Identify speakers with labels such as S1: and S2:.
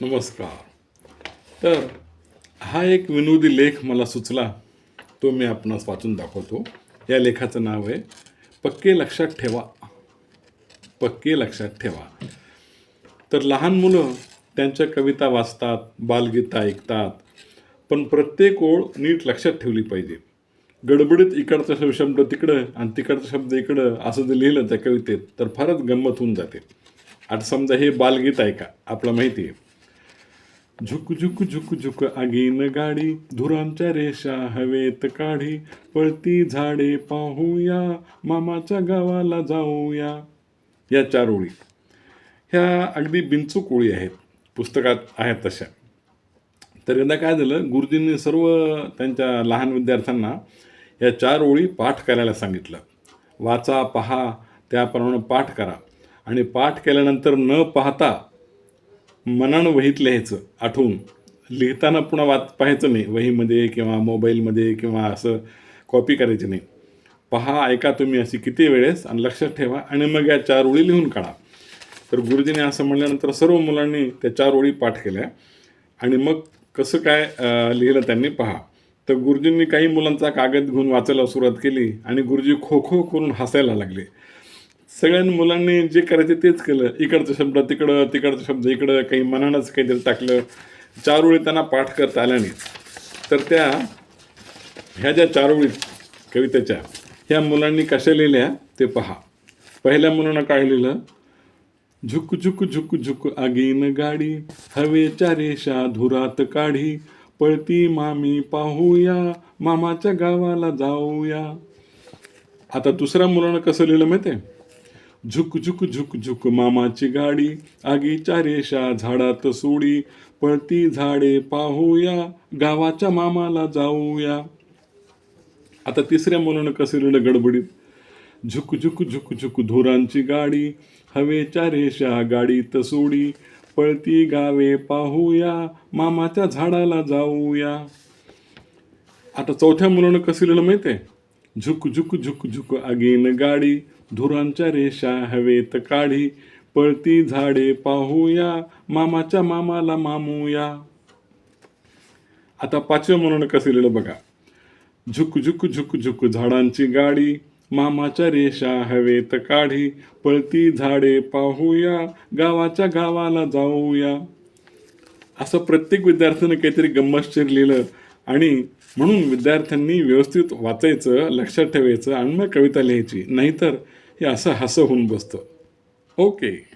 S1: नमस्कार. तर हा एक विनोदी लेख मला सुचला तो मी आपणास वाचून दाखवतो. या लेखाचं नाव आहे पक्के लक्षात ठेवा. पक्के लक्षात ठेवा. तर लहान मुलं त्यांच्या कविता वाचतात बालगीतं ऐकतात पण प्रत्येक ओळ नीट लक्षात ठेवली पाहिजे. गडबडीत इकडचा शब्द तिकडं आणि तिकडचा शब्द इकडं असं जर लिहिलं त्या कवितेत तर फारच गंमत होऊन जाते. आता समजा हे बालगीत ऐका आपलं माहिती आहे. झुक झुक झुक झुक आगीन गाडी धुरांच्या रेषा हवेत काढी पळती झाडे पाहूया मामाच्या गावाला जाऊया. या चार ओळी. ह्या अगदी बिनचूक ओळी आहेत. पुस्तकात आहेत तशा. तर यंदा काय झालं? गुरुजींनी सर्व त्यांच्या लहान विद्यार्थ्यांना या चार ओळी पाठ करायला सांगितलं. वाचा पहा त्याप्रमाणे पाठ करा. आणि पाठ केल्यानंतर न पाहता मनानं वहीत लिहायचं आठवून. लिहिताना पुन्हा वाच पाहायचं नाही वहीमध्ये किंवा मोबाईलमध्ये किंवा असं कॉपी करायची नाही. पहा ऐका तुम्ही अशी किती वेळेस आणि लक्षात ठेवा आणि मग या चार ओळी लिहून काढा. तर गुरुजीने असं म्हणल्यानंतर सर्व मुलांनी त्या चार ओळी पाठ केल्या आणि मग कसं काय लिहिलं त्यांनी पहा. तर गुरुजींनी काही मुलांचा कागद घेऊन वाचायला सुरुवात केली आणि गुरुजी खो खो करून हसायला लागले. सगळ्या मुलांनी जे करायचे तेच केलं. इकडचं शब्द तिकडं तिकडचं शब्द इकडं काही मनानंच काहीतरी टाकलं. चार ओळी त्यांना पाठ करता आल्या नाही तर त्या ह्या ज्या चार ओळी कवितेच्या ह्या मुलांनी कशा लिहिल्या ते पहा. पहिल्या मुलांना काय लिहिलं? झुक झुक झुक झुक आगीन गाडी हवेच्या रेषा धुरात काढी. पळती मामी पाहूया मामाच्या गावाला जाऊया. आता दुसऱ्या मुलानं कसं लिहिलं माहिती आहे झुक झुक झुक झुक मामाची गाडी आगीच्या रेषा झाडात सोडी. पळती झाडे पाहूया गावाच्या मामाला जाऊया. आता तिसऱ्या मुलानं कसं लिहिलं गडबडीत? झुक झुक झुक झुक धुरांची गाडी हवेच्या रेषा गाडीत सोडी. पळती गावे पाहूया मामाच्या झाडाला जाऊया. आता चौथ्या मुलानं कसं लिहिलं माहिती आहे झुक झुक झुक झुक आगीन गाडी धुरांच्या रेषा हवेत काढी पळती झाडे पाहूया मामाच्या मामाला मामूया. आता पाचव्या म्हणून कसं लिहिलं बघा. झुक झुक झुक झुक झाडांची गाडी मामाच्या रेषा हवेत काढी पळती झाडे पाहूया गावाच्या गावाला जाऊया. असं प्रत्येक विद्यार्थ्यानं काहीतरी गमश्चर लिहिलं आणि म्हणून विद्यार्थ्यांनी व्यवस्थित वाचायचं लक्षात ठेवायचं आणि मग कविता लिहायची. नाहीतर हे असं हसं होऊन बसतं. ओके.